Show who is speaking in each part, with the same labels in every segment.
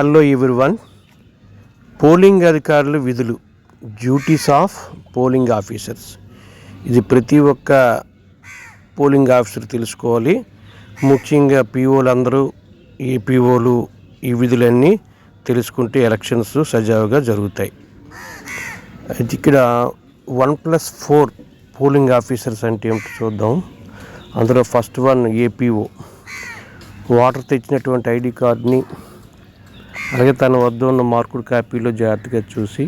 Speaker 1: Hello one polling అధికారులు విధులు duties of polling officers. ఇది ప్రతి ఒక్క పోలింగ్ ఆఫీసర్ తెలుసుకోవాలి. ముఖ్యంగా పీఓలు అందరూ ఈ పీఓలు ఈ విధులన్నీ తెలుసుకుంటే ఎలక్షన్స్ సజావుగా జరుగుతాయి. అయితే ఇక్కడ one plus four polling officers అంటే ఏమిటి చూద్దాం. అందులో ఫస్ట్ వన్ ఏపీఓ. వాటర్ తెచ్చినటువంటి ఐడి కార్డ్ని అలాగే తన వద్ద ఉన్న మార్కుడు కాపీలో జాగ్రత్తగా చూసి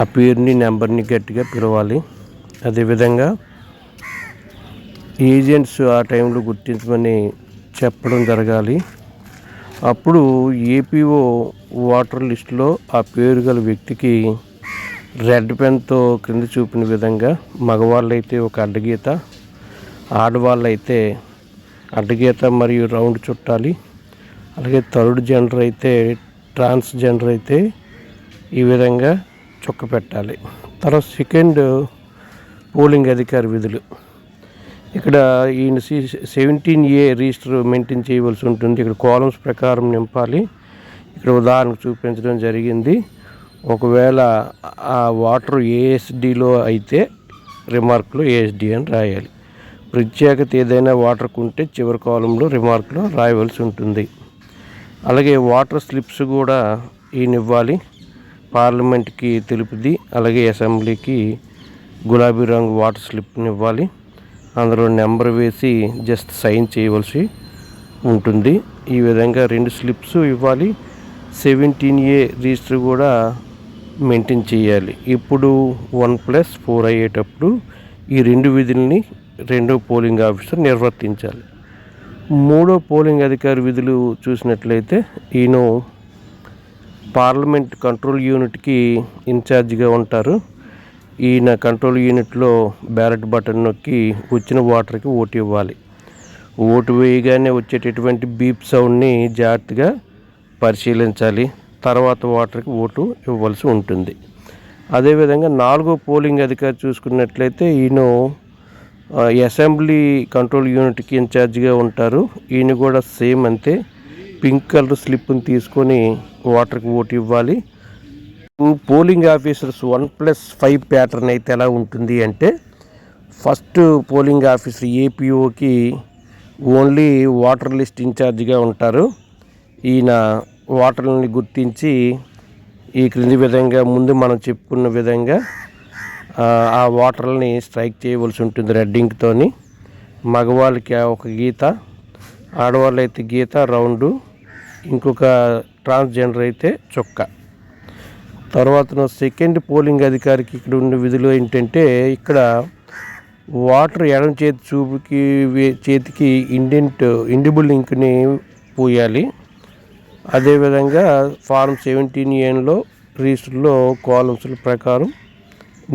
Speaker 1: ఆ పేరుని నెంబర్ని గట్టిగా పిలవాలి. అదేవిధంగా ఏజెంట్స్ ఆ టైంలో గుర్తించమని చెప్పడం జరగాలి. అప్పుడు ఏపీఓ వాటర్ లిస్టులో ఆ పేరు గల వ్యక్తికి రెడ్ పెన్తో క్రింద చూపిన విధంగా మగవాళ్ళైతే ఒక అడ్డగీత ఆడవాళ్ళైతే అడ్డగీత మరియు రౌండ్ చుట్టాలి. అలాగే థర్డ్ జెండర్ అయితే ట్రాన్స్జెండర్ అయితే ఈ విధంగా చుక్క పెట్టాలి. తర్వాత సెకండ్ పోలింగ్ అధికారి విధులు. ఇక్కడ ఈయన C seventeen A register maintain చేయవలసి ఉంటుంది. ఇక్కడ కాలమ్స్ ప్రకారం నింపాలి. ఇక్కడ ఉదాహరణకు చూపించడం జరిగింది. ఒకవేళ ఆ వాటర్ ఏఎస్డిలో అయితే రిమార్క్లో ఏఎస్డి అని రాయాలి. ప్రత్యేకత ఏదైనా వాటర్కు ఉంటే చివరి కాలంలో రిమార్క్లో రాయవలసి ఉంటుంది. అలాగే వాటర్ స్లిప్స్ కూడా ఈయన ఇవ్వాలి పార్లమెంట్కి తెలుపుది అలాగే అసెంబ్లీకి గులాబీ రంగు వాటర్ స్లిప్ని ఇవ్వాలి అందులో నెంబర్ వేసి జస్ట్ సైన్ చేయవలసి ఉంటుంది. ఈ విధంగా రెండు స్లిప్స్ ఇవ్వాలి. సెవెంటీన్ ఏ రిజిస్టర్ కూడా మెయింటైన్ చేయాలి. ఇప్పుడు వన్ ప్లస్ ఫోర్ అయ్యేటప్పుడు ఈ రెండు విధుల్ని రెండో పోలింగ్ ఆఫీసర్ నిర్వర్తించాలి. మూడో పోలింగ్ అధికారి విధులు చూసినట్లయితే ఈయన పార్లమెంట్ కంట్రోల్ యూనిట్కి ఇన్ఛార్జిగా ఉంటారు. ఈయన కంట్రోల్ యూనిట్లో బ్యాలెట్ బటన్ నొక్కి వచ్చిన ఓటర్కి ఓటు ఇవ్వాలి. ఓటు వేయగానే వచ్చేటటువంటి బీప్ సౌండ్ని జాగ్రత్తగా పరిశీలించాలి. తర్వాత ఓటర్కి ఓటు ఇవ్వాల్సి ఉంటుంది. అదేవిధంగా నాలుగో పోలింగ్ అధికారి చూసుకున్నట్లయితే ఈయన అసెంబ్లీ కంట్రోల్ యూనిట్కి ఇన్ఛార్జ్గా ఉంటారు. ఈయన కూడా సేమ్ అంతే. పింక్ కలర్ స్లిప్ని తీసుకొని ఓటర్కి ఓటు ఇవ్వాలి. Polling officers one plus five pattern అయితే ఎలా ఉంటుంది అంటే ఫస్ట్ పోలింగ్ ఆఫీసర్ ఏపీఓకి ఓన్లీ వాటర్ లిస్ట్ ఇన్ఛార్జ్గా ఉంటారు. ఈయన వాటర్ని గుర్తించి ఈ క్రింది విధంగా ముందు మనం చెప్పుకున్న విధంగా ఆ వాటర్ని స్ట్రైక్ చేయవలసి ఉంటుంది రెడ్డింగ్తో మగవాళ్ళకి ఒక గీత ఆడవాళ్ళు అయితే గీత రౌండు ఇంకొక ట్రాన్స్జెండర్ అయితే చొక్క. తర్వాత సెకండ్ పోలింగ్ అధికారికి ఇక్కడ ఉన్న విధులు ఏంటంటే ఇక్కడ వాటర్ ఎడం చేతి చూపుకి చేతికి ఇండెంట్ ఇండిబుల్ ఇంక్ని పూయాలి. అదేవిధంగా ఫారం సెవెంటీన్ ఏన్లో రిజిస్టర్లో కాలమ్స్ల ప్రకారం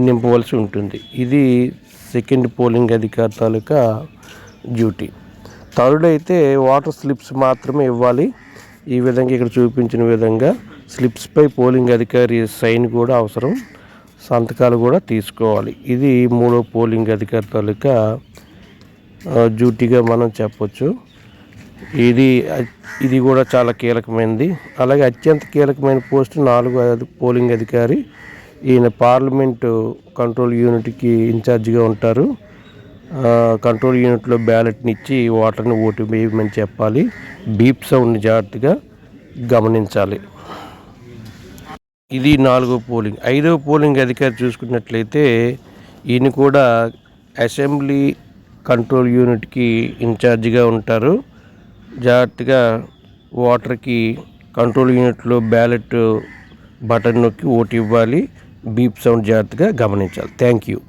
Speaker 1: నింపవలసి ఉంటుంది. ఇది సెకండ్ పోలింగ్ అధికారి తాలూకా డ్యూటీ. థర్డ్ అయితే వాటర్ స్లిప్స్ మాత్రమే ఇవ్వాలి. ఈ విధంగా ఇక్కడ చూపించిన విధంగా స్లిప్స్పై పోలింగ్ అధికారి సైన్ కూడా అవసరం. సంతకాలు కూడా తీసుకోవాలి. ఇది మూడో పోలింగ్ అధికారి తాలూకా డ్యూటీగా మనం చెప్పొచ్చు. ఇది ఇది కూడా చాలా కీలకమైనది అలాగే అత్యంత కీలకమైన పోస్ట్ నాలుగు పోలింగ్ అధికారి ఈయన పార్లమెంటు కంట్రోల్ యూనిట్కి ఇన్ఛార్జిగా ఉంటారు. కంట్రోల్ యూనిట్లో బ్యాలెట్ని ఇచ్చి వాటర్ని ఓటు వేయమని చెప్పాలి. బీప్ సౌండ్ని జాగ్రత్తగా గమనించాలి. ఇది నాలుగో పోలింగ్. ఐదవ పోలింగ్ అధికారి చూసుకున్నట్లయితే ఈయన కూడా అసెంబ్లీ కంట్రోల్ యూనిట్కి ఇన్ఛార్జిగా ఉంటారు. జాగ్రత్తగా వాటర్కి కంట్రోల్ యూనిట్లో బ్యాలెట్ బటన్ నొక్కి ఓటు ఇవ్వాలి. బీప్ సౌండ్ జాగ్రత్తగా గమనించాలి. Thank you.